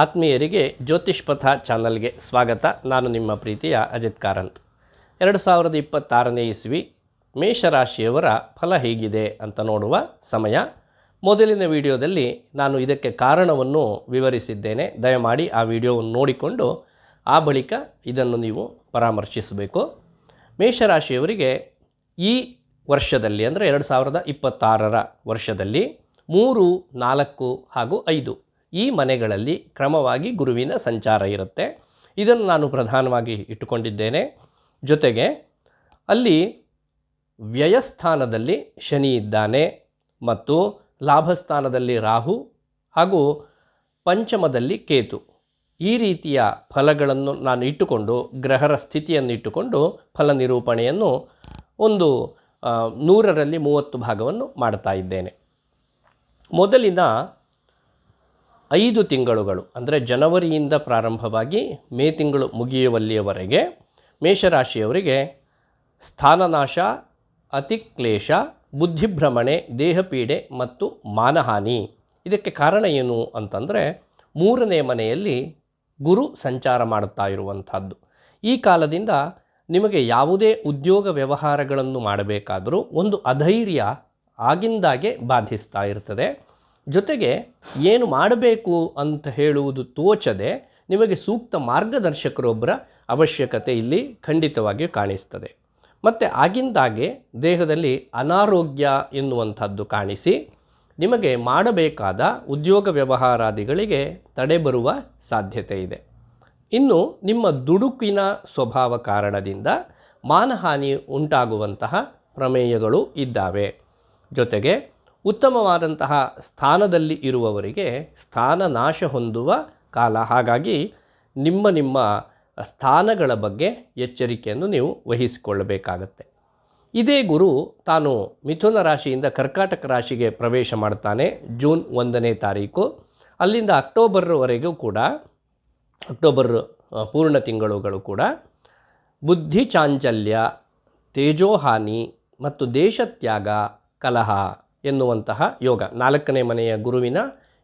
ಆತ್ಮೀಯರಿಗೆ ಜ್ಯೋತಿಷ್ ಪಥ ಚಾನಲ್ಗೆ ಸ್ವಾಗತ. ನಾನು ನಿಮ್ಮ ಪ್ರೀತಿಯ ಅಜಿತ್ ಕಾರಂತ್. ಎರಡು ಸಾವಿರದ ಇಪ್ಪತ್ತಾರನೇ ಇಸ್ವಿ ಮೇಷರಾಶಿಯವರ ಫಲ ಹೇಗಿದೆ ಅಂತ ನೋಡುವ ಸಮಯ. ಮೊದಲಿನ ವಿಡಿಯೋದಲ್ಲಿ ನಾನು ಇದಕ್ಕೆ ಕಾರಣವನ್ನು ವಿವರಿಸಿದ್ದೇನೆ. ದಯಮಾಡಿ ಆ ವಿಡಿಯೋವನ್ನು ನೋಡಿಕೊಂಡು ಆ ಬಳಿಕ ಇದನ್ನು ನೀವು ಪರಾಮರ್ಶಿಸಬೇಕು. ಮೇಷರಾಶಿಯವರಿಗೆ ಈ ವರ್ಷದಲ್ಲಿ, ಅಂದರೆ ಎರಡು ಸಾವಿರದ ಇಪ್ಪತ್ತಾರರ ವರ್ಷದಲ್ಲಿ, ಮೂರು, ನಾಲ್ಕು ಹಾಗೂ ಐದು ಈ ಮನೆಗಳಲ್ಲಿ ಕ್ರಮವಾಗಿ ಗುರುವಿನ ಸಂಚಾರ ಇರುತ್ತೆ. ಇದನ್ನು ನಾನು ಪ್ರಧಾನವಾಗಿ ಇಟ್ಟುಕೊಂಡಿದ್ದೇನೆ. ಜೊತೆಗೆ ಅಲ್ಲಿ ವ್ಯಯಸ್ಥಾನದಲ್ಲಿ ಶನಿ ಇದ್ದಾನೆ ಮತ್ತು ಲಾಭಸ್ಥಾನದಲ್ಲಿ ರಾಹು ಹಾಗೂ ಪಂಚಮದಲ್ಲಿ ಕೇತು. ಈ ರೀತಿಯ ಫಲಗಳನ್ನು ನಾನು ಇಟ್ಟುಕೊಂಡು, ಗ್ರಹರ ಸ್ಥಿತಿಯನ್ನು ಇಟ್ಟುಕೊಂಡು ಫಲ ನಿರೂಪಣೆಯನ್ನು ಒಂದು ನೂರರಲ್ಲಿ ಮೂವತ್ತು ಭಾಗವನ್ನು ಮಾಡ್ತಾ ಇದ್ದೇನೆ. ಮೊದಲಿನ ಐದು ತಿಂಗಳುಗಳು, ಅಂದರೆ ಜನವರಿಯಿಂದ ಪ್ರಾರಂಭವಾಗಿ ಮೇ ತಿಂಗಳು ಮುಗಿಯುವಲ್ಲಿಯವರೆಗೆ ಮೇಷರಾಶಿಯವರಿಗೆ ಸ್ಥಾನನಾಶ, ಅತಿಕ್ಲೇಶ, ಬುದ್ಧಿಭ್ರಮಣೆ, ದೇಹಪೀಡೆ ಮತ್ತು ಮಾನಹಾನಿ. ಇದಕ್ಕೆ ಕಾರಣ ಏನು ಅಂತಂದರೆ ಮೂರನೇ ಮನೆಯಲ್ಲಿ ಗುರು ಸಂಚಾರ ಮಾಡುತ್ತಾ ಇರುವಂಥದ್ದು. ಈ ಕಾಲದಿಂದ ನಿಮಗೆ ಯಾವುದೇ ಉದ್ಯೋಗ ವ್ಯವಹಾರಗಳನ್ನು ಮಾಡಬೇಕಾದರೂ ಒಂದು ಅಧೈರ್ಯ ಆಗಿಂದಾಗೆ ಬಾಧಿಸ್ತಾ ಇರ್ತದೆ. ಜೊತೆಗೆ ಏನು ಮಾಡಬೇಕು ಅಂತ ಹೇಳುವುದು ತೋಚದೆ ನಿಮಗೆ ಸೂಕ್ತ ಮಾರ್ಗದರ್ಶಕರೊಬ್ಬರ ಅವಶ್ಯಕತೆ ಇಲ್ಲಿ ಖಂಡಿತವಾಗಿಯೂ ಕಾಣಿಸ್ತದೆ. ಮತ್ತು ಆಗಿಂದಾಗೆ ದೇಹದಲ್ಲಿ ಅನಾರೋಗ್ಯ ಎನ್ನುವಂಥದ್ದು ಕಾಣಿಸಿ ನಿಮಗೆ ಮಾಡಬೇಕಾದ ಉದ್ಯೋಗ ವ್ಯವಹಾರಾದಿಗಳಿಗೆ ತಡೆ ಬರುವ ಸಾಧ್ಯತೆ ಇದೆ. ಇನ್ನು ನಿಮ್ಮ ದುಡುಕಿನ ಸ್ವಭಾವ ಕಾರಣದಿಂದ ಮಾನಹಾನಿ ಉಂಟಾಗುವಂತಹ ಪ್ರಮೇಯಗಳು ಇದ್ದಾವೆ. ಜೊತೆಗೆ ಉತ್ತಮವಾದಂತಹ ಸ್ಥಾನದಲ್ಲಿ ಇರುವವರಿಗೆ ಸ್ಥಾನ ನಾಶ ಹೊಂದುವ ಕಾಲ. ಹಾಗಾಗಿ ನಿಮ್ಮ ನಿಮ್ಮ ಸ್ಥಾನಗಳ ಬಗ್ಗೆ ಎಚ್ಚರಿಕೆಯನ್ನು ನೀವು ವಹಿಸಿಕೊಳ್ಳಬೇಕಾಗತ್ತೆ. ಇದೇ ಗುರು ತಾನು ಮಿಥುನ ರಾಶಿಯಿಂದ ಕರ್ಕಾಟಕ ರಾಶಿಗೆ ಪ್ರವೇಶ ಮಾಡ್ತಾನೆ ಜೂನ್ ಒಂದನೇ ತಾರೀಕು. ಅಲ್ಲಿಂದ ಅಕ್ಟೋಬರ್ವರೆಗೂ ಕೂಡ, ಅಕ್ಟೋಬರ್ ಪೂರ್ಣ ತಿಂಗಳುಗಳು ಕೂಡ ಬುದ್ಧಿ ಚಾಂಚಲ್ಯ, ತೇಜೋಹಾನಿ ಮತ್ತು ದೇಶತ್ಯಾಗ, ಕಲಹ ಎನ್ನುವಂತಹ ಯೋಗ. ನಾಲ್ಕನೇ ಮನೆಯ ಗುರುವಿನ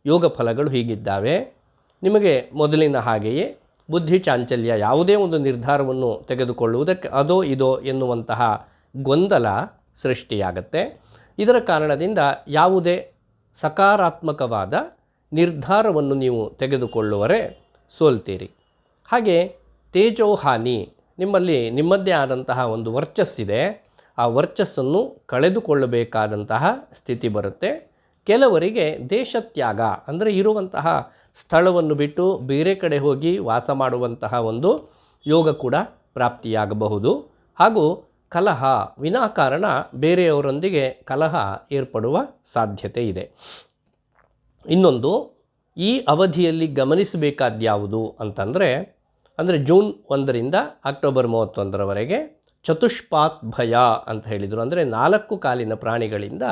ಯೋಗ ಫಲಗಳು ಹೀಗಿದ್ದಾವೆ. ನಿಮಗೆ ಮೊದಲಿನ ಹಾಗೆಯೇ ಬುದ್ಧಿ ಚಾಂಚಲ್ಯ ಯಾವುದೇ ಒಂದು ನಿರ್ಧಾರವನ್ನು ತೆಗೆದುಕೊಳ್ಳುವುದಕ್ಕೆ ಅದೋ ಇದೋ ಎನ್ನುವಂತಹ ಗೊಂದಲ ಸೃಷ್ಟಿಯಾಗತ್ತೆ. ಇದರ ಕಾರಣದಿಂದ ಯಾವುದೇ ಸಕಾರಾತ್ಮಕವಾದ ನಿರ್ಧಾರವನ್ನು ನೀವು ತೆಗೆದುಕೊಳ್ಳುವರೆ ಸೋಲ್ತೀರಿ. ಹಾಗೆ ತೇಜೋಹಾನಿ ನಿಮ್ಮಲ್ಲಿ ನಿಮ್ಮದೇ ಆದಂತಹ ಒಂದು ವರ್ಚಸ್ಸಿದೆ. ಆ ವರ್ಚಸ್ಸನ್ನು ಕಳೆದುಕೊಳ್ಳಬೇಕಾದಂತಹ ಸ್ಥಿತಿ ಬರುತ್ತೆ. ಕೆಲವರಿಗೆ ದೇಶತ್ಯಾಗ ಅಂದರೆ ಇರುವಂತಹ ಸ್ಥಳವನ್ನು ಬಿಟ್ಟು ಬೇರೆ ಕಡೆ ಹೋಗಿ ವಾಸ ಮಾಡುವಂತಹ ಒಂದು ಯೋಗ ಕೂಡ ಪ್ರಾಪ್ತಿಯಾಗಬಹುದು. ಹಾಗೂ ಕಲಹ, ವಿನಾಕಾರಣ ಬೇರೆಯವರೊಂದಿಗೆ ಕಲಹ ಏರ್ಪಡುವ ಸಾಧ್ಯತೆ ಇದೆ. ಇನ್ನೊಂದು, ಈ ಅವಧಿಯಲ್ಲಿ ಗಮನಿಸಬೇಕಾದ್ಯಾವುದು ಅಂತಂದರೆ, ಅಂದರೆ ಜೂನ್ ಒಂದರಿಂದ ಅಕ್ಟೋಬರ್ ಮೂವತ್ತೊಂದರವರೆಗೆ ಚತುಷ್ಪಾತ್ ಭಯ ಅಂತ ಹೇಳಿದರು. ಅಂದರೆ ನಾಲ್ಕು ಕಾಲಿನ ಪ್ರಾಣಿಗಳಿಂದ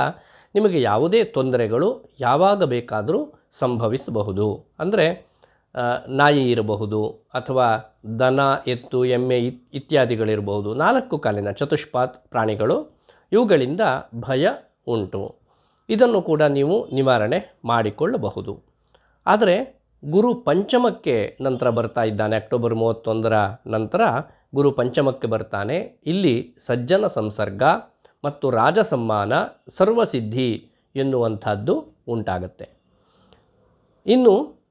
ನಿಮಗೆ ಯಾವುದೇ ತೊಂದರೆಗಳು ಯಾವಾಗ ಬೇಕಾದರೂ ಸಂಭವಿಸಬಹುದು. ಅಂದರೆ ನಾಯಿ ಇರಬಹುದು ಅಥವಾ ದನ, ಎತ್ತು, ಎಮ್ಮೆ ಇತ್, ಇತ್ಯಾದಿಗಳಿರಬಹುದು. ನಾಲ್ಕು ಕಾಲಿನ ಚತುಷ್ಪಾತ್ ಪ್ರಾಣಿಗಳು ಇವುಗಳಿಂದ ಭಯ ಉಂಟು. ಇದನ್ನು ಕೂಡ ನೀವು ನಿವಾರಣೆ ಮಾಡಿಕೊಳ್ಳಬಹುದು. ಆದರೆ, ಗುರು ಪಂಚಮಕ್ಕೆ ನಂತರ ಬರ್ತಾ ಇದ್ದಾನೆ ಅಕ್ಟೋಬರ್ ಮೂವತ್ತೊಂದರ ನಂತರ ಗುರು ಪಂಚಮಕ್ಕೆ ಬರ್ತಾನೆ. ಇಲ್ಲಿ ಸಜ್ಜನ ಸಂಸರ್ಗ ಮತ್ತು ರಾಜಸಮ್ಮಾನ ಸರ್ವಸಿದ್ಧಿ ಎನ್ನುವಂಥದ್ದು ಉಂಟಾಗತ್ತೆ. ಇನ್ನು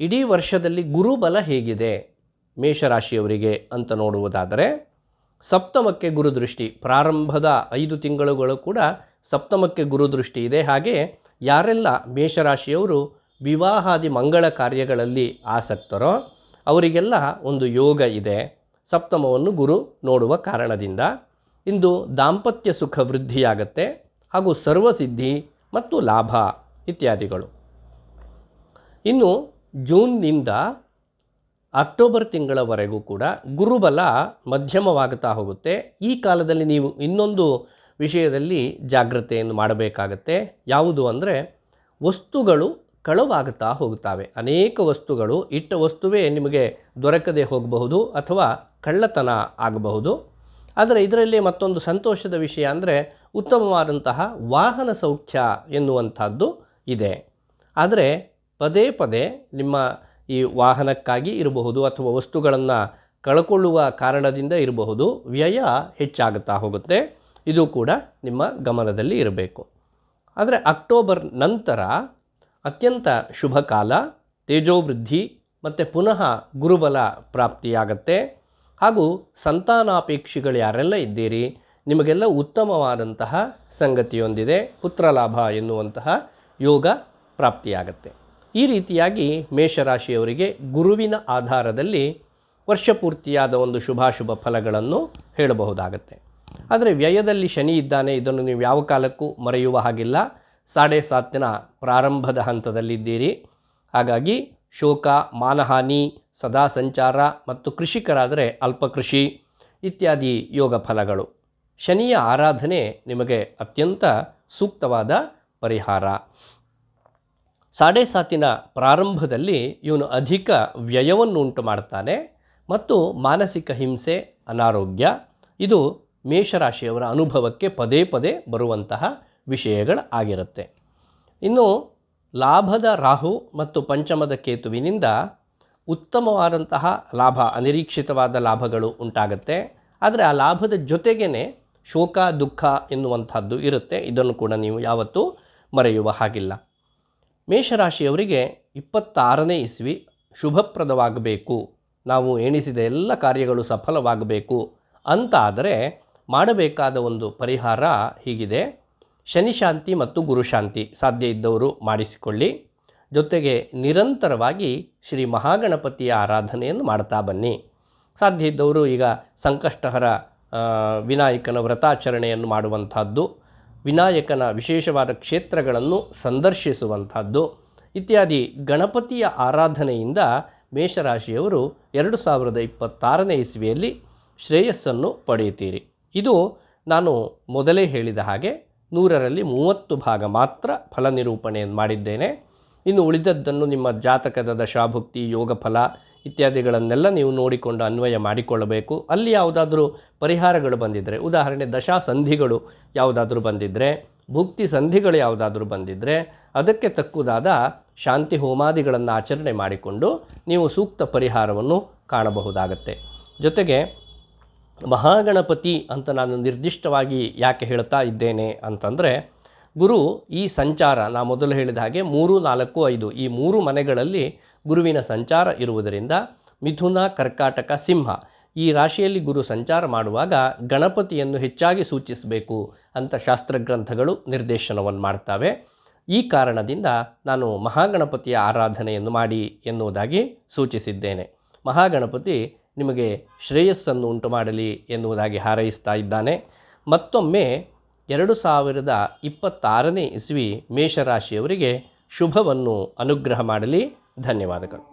ಇಡೀ ವರ್ಷದಲ್ಲಿ ಗುರುಬಲ ಹೇಗಿದೆ ಮೇಷರಾಶಿಯವರಿಗೆ ಅಂತ ನೋಡುವುದಾದರೆ, ಸಪ್ತಮಕ್ಕೆ ಗುರುದೃಷ್ಟಿ ಪ್ರಾರಂಭದ ಐದು ತಿಂಗಳುಗಳು ಕೂಡ ಸಪ್ತಮಕ್ಕೆ ಗುರುದೃಷ್ಟಿ ಇದೆ. ಹಾಗೆ ಯಾರೆಲ್ಲ ಮೇಷರಾಶಿಯವರು ವಿವಾಹಾದಿ ಮಂಗಳ ಕಾರ್ಯಗಳಲ್ಲಿ ಆಸಕ್ತರೋ ಅವರಿಗೆಲ್ಲ ಒಂದು ಯೋಗ ಇದೆ. ಸಪ್ತಮವನ್ನು ಗುರು ನೋಡುವ ಕಾರಣದಿಂದ ಇಂದು ದಾಂಪತ್ಯ ಸುಖ ವೃದ್ಧಿಯಾಗತ್ತೆ ಹಾಗೂ ಸರ್ವಸಿದ್ಧಿ ಮತ್ತು ಲಾಭ ಇತ್ಯಾದಿಗಳು. ಇನ್ನು ಜೂನ್ನಿಂದ ಅಕ್ಟೋಬರ್ ತಿಂಗಳವರೆಗೂ ಕೂಡ ಗುರುಬಲ ಮಧ್ಯಮವಾಗುತ್ತಾ ಹೋಗುತ್ತೆ. ಈ ಕಾಲದಲ್ಲಿ ನೀವು ಇನ್ನೊಂದು ವಿಷಯದಲ್ಲಿ ಜಾಗ್ರತೆಯನ್ನು ಮಾಡಬೇಕಾಗತ್ತೆ. ಯಾವುದು ಅಂದರೆ ವಸ್ತುಗಳು ಕಳವಾಗುತ್ತಾ ಹೋಗುತ್ತವೆ. ಅನೇಕ ವಸ್ತುಗಳು, ಇಟ್ಟ ವಸ್ತುವೇ ನಿಮಗೆ ದೊರಕದೇ ಹೋಗಬಹುದು ಅಥವಾ ಕಳ್ಳತನ ಆಗಬಹುದು. ಆದರೆ ಇದರಲ್ಲಿ ಮತ್ತೊಂದು ಸಂತೋಷದ ವಿಷಯ ಅಂದರೆ ಉತ್ತಮವಾದಂತಹ ವಾಹನ ಸೌಖ್ಯ ಎನ್ನುವಂಥದ್ದು ಇದೆ. ಆದರೆ ಪದೇ ಪದೇ ನಿಮ್ಮ ಈ ವಾಹನಕ್ಕಾಗಿ ಇರಬಹುದು ಅಥವಾ ವಸ್ತುಗಳನ್ನು ಕಳ್ಕೊಳ್ಳುವ ಕಾರಣದಿಂದ ಇರಬಹುದು. ವ್ಯಯ ಹೆಚ್ಚಾಗುತ್ತಾ ಹೋಗುತ್ತೆ. ಇದು ಕೂಡ ನಿಮ್ಮ ಗಮನದಲ್ಲಿ ಇರಬೇಕು. ಆದರೆ ಅಕ್ಟೋಬರ್ ನಂತರ ಅತ್ಯಂತ ಶುಭ ಕಾಲ ತೇಜೋವೃದ್ಧಿ ಮತ್ತು ಪುನಃ ಗುರುಬಲ ಪ್ರಾಪ್ತಿಯಾಗತ್ತೆ. ಹಾಗೂ ಸಂತಾನಾಪೇಕ್ಷಿಗಳು ಯಾರೆಲ್ಲ ಇದ್ದೀರಿ, ನಿಮಗೆಲ್ಲ ಉತ್ತಮವಾದಂತಹ ಸಂಗತಿಯೊಂದಿದೆ. ಪುತ್ರಲಾಭ ಎನ್ನುವಂತಹ ಯೋಗ ಪ್ರಾಪ್ತಿಯಾಗತ್ತೆ. ಈ ರೀತಿಯಾಗಿ ಮೇಷರಾಶಿಯವರಿಗೆ ಗುರುವಿನ ಆಧಾರದಲ್ಲಿ ವರ್ಷಪೂರ್ತಿಯಾದ ಒಂದು ಶುಭಾಶುಭ ಫಲಗಳನ್ನು ಹೇಳಬಹುದಾಗತ್ತೆ. ಆದರೆ ವ್ಯಯದಲ್ಲಿ ಶನಿ ಇದ್ದಾನೆ, ಇದನ್ನು ನೀವು ಯಾವ ಕಾಲಕ್ಕೂ ಮರೆಯುವ ಹಾಗಿಲ್ಲ. ಸಾಡೆ ಸಾತಿನ ಪ್ರಾರಂಭದ ಹಂತದಲ್ಲಿದ್ದೀರಿ. ಹಾಗಾಗಿ ಶೋಕ, ಮಾನಹಾನಿ ಸದಾ ಸಂಚಾರ ಮತ್ತು ಕೃಷಿಕರಾದರೆ ಅಲ್ಪ ಕೃಷಿ ಇತ್ಯಾದಿ ಯೋಗ ಫಲಗಳು. ಶನಿಯ ಆರಾಧನೆ ನಿಮಗೆ ಅತ್ಯಂತ ಸೂಕ್ತವಾದ ಪರಿಹಾರ. ಸಾಡೆಸಾತಿನ ಪ್ರಾರಂಭದಲ್ಲಿ ಇವನು ಅಧಿಕ ವ್ಯಯವನ್ನು ಉಂಟು ಮಾಡ್ತಾನೆ ಮತ್ತು ಮಾನಸಿಕ ಹಿಂಸೆ, ಅನಾರೋಗ್ಯ, ಇದು ಮೇಷರಾಶಿಯವರ ಅನುಭವಕ್ಕೆ ಪದೇ ಪದೇ ಬರುವಂತಹ ವಿಷಯಗಳಾಗಿರುತ್ತೆ. ಇನ್ನು ಲಾಭದ ರಾಹು ಮತ್ತು ಪಂಚಮದ ಕೇತುವಿನಿಂದ ಉತ್ತಮವಾದಂತಹ ಲಾಭ, ಅನಿರೀಕ್ಷಿತವಾದ ಲಾಭಗಳು ಉಂಟಾಗುತ್ತೆ. ಆದರೆ ಆ ಲಾಭದ ಜೊತೆಗೇ ಶೋಕ, ದುಃಖ ಎನ್ನುವಂಥದ್ದು ಇರುತ್ತೆ. ಇದನ್ನು ಕೂಡ ನೀವು ಯಾವತ್ತೂ ಮರೆಯುವ ಹಾಗಿಲ್ಲ. ಮೇಷರಾಶಿಯವರಿಗೆ ಇಪ್ಪತ್ತಾರನೇ ಇಸ್ವಿ ಶುಭಪ್ರದವಾಗಬೇಕು. ನಾವು ಎಣಿಸಿದ ಎಲ್ಲ ಕಾರ್ಯಗಳು ಸಫಲವಾಗಬೇಕು. ಅಂತ ಆದರೆ ಮಾಡಬೇಕಾದ ಒಂದು ಪರಿಹಾರ ಹೀಗಿದೆ. ಶನಿಶಾಂತಿ ಮತ್ತು ಗುರುಶಾಂತಿ ಸಾಧ್ಯ ಇದ್ದವರು ಮಾಡಿಸಿಕೊಳ್ಳಿ. ಜೊತೆಗೆ ನಿರಂತರವಾಗಿ ಶ್ರೀ ಮಹಾಗಣಪತಿಯ ಆರಾಧನೆಯನ್ನು ಮಾಡ್ತಾ ಬನ್ನಿ. ಸಾಧ್ಯ ಇದ್ದವರು ಈಗ ಸಂಕಷ್ಟಹರ ವಿನಾಯಕನ ವ್ರತಾಚರಣೆಯನ್ನು ಮಾಡುವಂಥದ್ದು, ವಿನಾಯಕನ ವಿಶೇಷವಾದ ಕ್ಷೇತ್ರಗಳನ್ನು ಸಂದರ್ಶಿಸುವಂಥದ್ದು, ಇತ್ಯಾದಿ ಗಣಪತಿಯ ಆರಾಧನೆಯಿಂದ ಮೇಷರಾಶಿಯವರು ಎರಡು ಸಾವಿರದ ಇಪ್ಪತ್ತಾರನೇ ಇಸ್ವಿಯಲ್ಲಿ ಶ್ರೇಯಸ್ಸನ್ನು ಪಡೆಯುತ್ತೀರಿ. ಇದು ನಾನು ಮೊದಲೇ ಹೇಳಿದ ಹಾಗೆ ನೂರರಲ್ಲಿ ಮೂವತ್ತು ಭಾಗ ಮಾತ್ರ ಫಲ ನಿರೂಪಣೆಯನ್ನು ಮಾಡಿದ್ದೇನೆ. ಇನ್ನು ಉಳಿದದ್ದನ್ನು ನಿಮ್ಮ ಜಾತಕದ ದಶಾಭುಕ್ತಿ, ಯೋಗಫಲ ಇತ್ಯಾದಿಗಳನ್ನೆಲ್ಲ ನೀವು ನೋಡಿಕೊಂಡು ಅನ್ವಯ ಮಾಡಿಕೊಳ್ಳಬೇಕು. ಅಲ್ಲಿ ಯಾವುದಾದ್ರೂ ಪರಿಹಾರಗಳು ಬಂದಿದ್ದರೆ ಉದಾಹರಣೆ ದಶಾ ಸಂಧಿಗಳು ಯಾವುದಾದ್ರೂ ಬಂದಿದ್ದರೆ ಭುಕ್ತಿ ಸಂಧಿಗಳು ಯಾವುದಾದ್ರೂ ಬಂದಿದ್ದರೆ ಅದಕ್ಕೆ ತಕ್ಕುದಾದ ಶಾಂತಿ ಹೋಮಾದಿಗಳನ್ನು ಆಚರಣೆ ಮಾಡಿಕೊಂಡು ನೀವು ಸೂಕ್ತ ಪರಿಹಾರವನ್ನು ಕಾಣಬಹುದಾಗತ್ತೆ. ಜೊತೆಗೆ ಮಹಾಗಣಪತಿ ಅಂತ ನಾನು ನಿರ್ದಿಷ್ಟವಾಗಿ ಯಾಕೆ ಹೇಳ್ತಾ ಇದ್ದೇನೆ ಅಂತಂದರೆ, ಗುರು ಈ ಸಂಚಾರ, ನಾ ಮೊದಲು ಹೇಳಿದ ಹಾಗೆ ಮೂರು, ನಾಲ್ಕು, ಐದು, ಈ ಮೂರು ಮನೆಗಳಲ್ಲಿ ಗುರುವಿನ ಸಂಚಾರ ಇರುವುದರಿಂದ ಮಿಥುನ, ಕರ್ಕಾಟಕ, ಸಿಂಹ ಈ ರಾಶಿಯಲ್ಲಿ ಗುರು ಸಂಚಾರ ಮಾಡುವಾಗ ಗಣಪತಿಯನ್ನು ಹೆಚ್ಚಾಗಿ ಸೂಚಿಸಬೇಕು ಅಂತ ಶಾಸ್ತ್ರಗ್ರಂಥಗಳು ನಿರ್ದೇಶನವನ್ನು ಮಾಡ್ತವೆ. ಈ ಕಾರಣದಿಂದ ನಾನು ಮಹಾಗಣಪತಿಯ ಆರಾಧನೆಯನ್ನು ಮಾಡಿ ಎನ್ನುವುದಾಗಿ ಸೂಚಿಸಿದ್ದೇನೆ. ಮಹಾಗಣಪತಿ ನಿಮಗೆ ಶ್ರೇಯಸ್ಸನ್ನು ಉಂಟು ಮಾಡಲಿ ಎನ್ನುವುದಾಗಿ ಹಾರೈಸ್ತಾ ಇದ್ದಾನೆ. ಮತ್ತೊಮ್ಮೆ ಎರಡು ಸಾವಿರದ ಇಪ್ಪತ್ತಾರನೇ ಇಸ್ವಿ ಮೇಷರಾಶಿಯವರಿಗೆ ಶುಭವನ್ನು ಅನುಗ್ರಹ ಮಾಡಲಿ. ಧನ್ಯವಾದಗಳು.